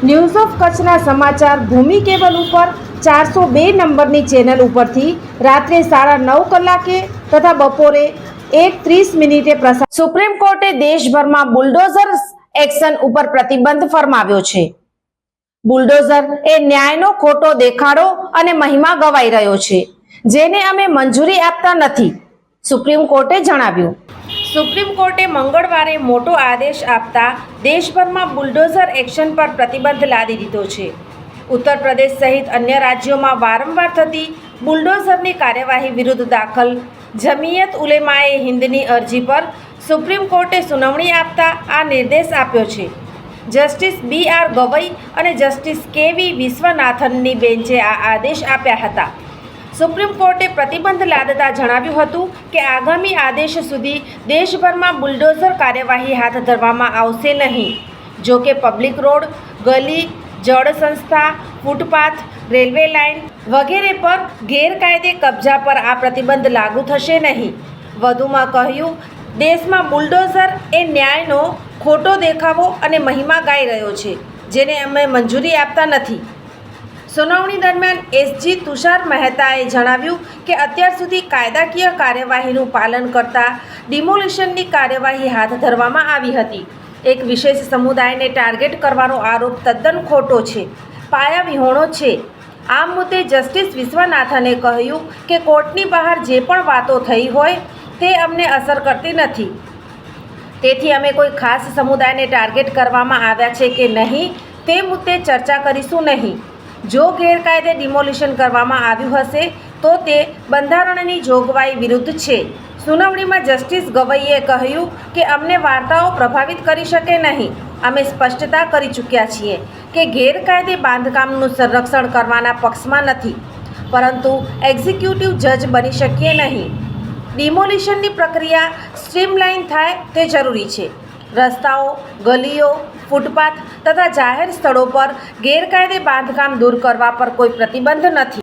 news of કચ્છના સમાચાર ભૂમિ cable ઉપર ચારસો બે નંબરની ચેનલ ઉપરથી રાત્રે સાડા નવ કલાકે તથા બપોરે એક ત્રીસ મિનિટે પ્રસાર સુપ્રીમ કોર્ટે દેશભરમાં બુલડોઝર એક્શન ઉપર પ્રતિબંધ ફરમાવ્યો છે. બુલડોઝર એ ન્યાયનો ખોટો દેખાડો અને મહિમા ગવાઈ રહ્યો છે, જેને અમે મંજૂરી આપતા નથી, સુપ્રીમ કોર્ટે જણાવ્યું. સુપ્રીમ કોર્ટે મંગળવારે મોટો આદેશ આપતા દેશભરમાં બુલડોઝર એક્શન પર પ્રતિબંધ લાદી દીધો છે. ઉત્તર પ્રદેશ સહિત અન્ય રાજ્યોમાં વારંવાર થતી બુલડોઝરની કાર્યવાહી વિરુદ્ધ દાખલ જમિયત ઉલેમાએ હિન્દની અરજી પર સુપ્રીમ કોર્ટે સુનાવણી આપતા આ નિર્દેશ આપ્યો છે. જસ્ટિસ બી આર ગવઈ અને જસ્ટિસ કે વી વિશ્વનાથનની બેન્ચે આ આદેશ આપ્યા હતા. સુપ્રીમ કોર્ટે પ્રતિબંધ લાદતા જણાવ્યું હતું કે આગામી આદેશ સુધી દેશભરમાં બુલડોઝર કાર્યવાહી હાથ ધરવામાં આવશે નહીં. જો કે પબ્લિક રોડ, ગલી, જળ સંસ્થા, ફૂટપાથ, રેલવે લાઇન વગેરે પર ગેરકાયદે કબજા પર આ પ્રતિબંધ લાગુ થશે નહીં. વધુમાં કહ્યું, દેશમાં બુલડોઝર એ ન્યાયનો ખોટો દેખાવો અને મહિમા ગાઈ રહ્યો છે, જેને અમે મંજૂરી આપતા નથી. સુનાવણી દરમિયાન એસજી તુષાર મહેતાએ જણાવ્યું કે અત્યાર સુધી કાયદાકીય કાર્યવાહીનું પાલન કરતા ડિમોલિશનની કાર્યવાહી હાથ ધરવામાં આવી હતી. એક વિશેષ સમુદાયને ટાર્ગેટ કરવાનો આરોપ તદ્દન ખોટો છે પાયા વિહોણો છે. આ મુદ્દે જસ્ટિસ વિશ્વનાથને કહ્યું કે કોર્ટની બહાર જે પણ વાતો થઈ હોય તે અમને અસર કરતી નથી. તેથી અમે કોઈ ખાસ સમુદાયને ટાર્ગેટ કરવામાં આવ્યા છે કે નહીં તે મુદ્દે ચર્ચા કરીશું નહીં. જો ગેરકાયદે ડિમોલિશન કરવામાં આવ્યું હશે, તો તે બંધારણની જોગવાઈ વિરુદ્ધ છે. સુનાવણીમાં જસ્ટિસ ગવઈએ કહ્યું કે અમને વાર્તાઓ પ્રભાવિત કરી શકે નહીં. અમે સ્પષ્ટતા કરી ચૂક્યા છીએ કે ગેરકાયદે બાંધકામનું સંરક્ષણ કરવાના પક્ષમાં નથી, પરંતુ એક્ઝિક્યુટિવ જજ બની શકીએ નહીં. ડિમોલિશનની પ્રક્રિયા સ્ટ્રીમલાઇન થાય તે જરૂરી છે. રસ્તાઓ ગલીઓ ફૂટપાથ તથા જાહેર સ્થળો પર ગેરકાયદે બાંધકામ દૂર કરવા પર કોઈ પ્રતિબંધ નથી.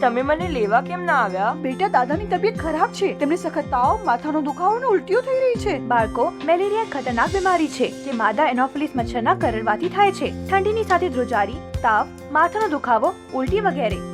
તમે મને લેવા કેમ ના આવ્યા? બેટા દાદાની તબિયત ખરાબ છે. તેમને સખત તાવ માથાનો દુખાવો અને ઉલટીઓ થઈ રહી છે. બાળકો મેલેરિયા ખતરનાક બીમારી છે જે માદા એનોફિલિસ મચ્છરના કરડવાથી થાય છે. ઠંડીની સાથે ધ્રુજારી તાવ માથાનો દુખાવો ઉલટી વગેરે.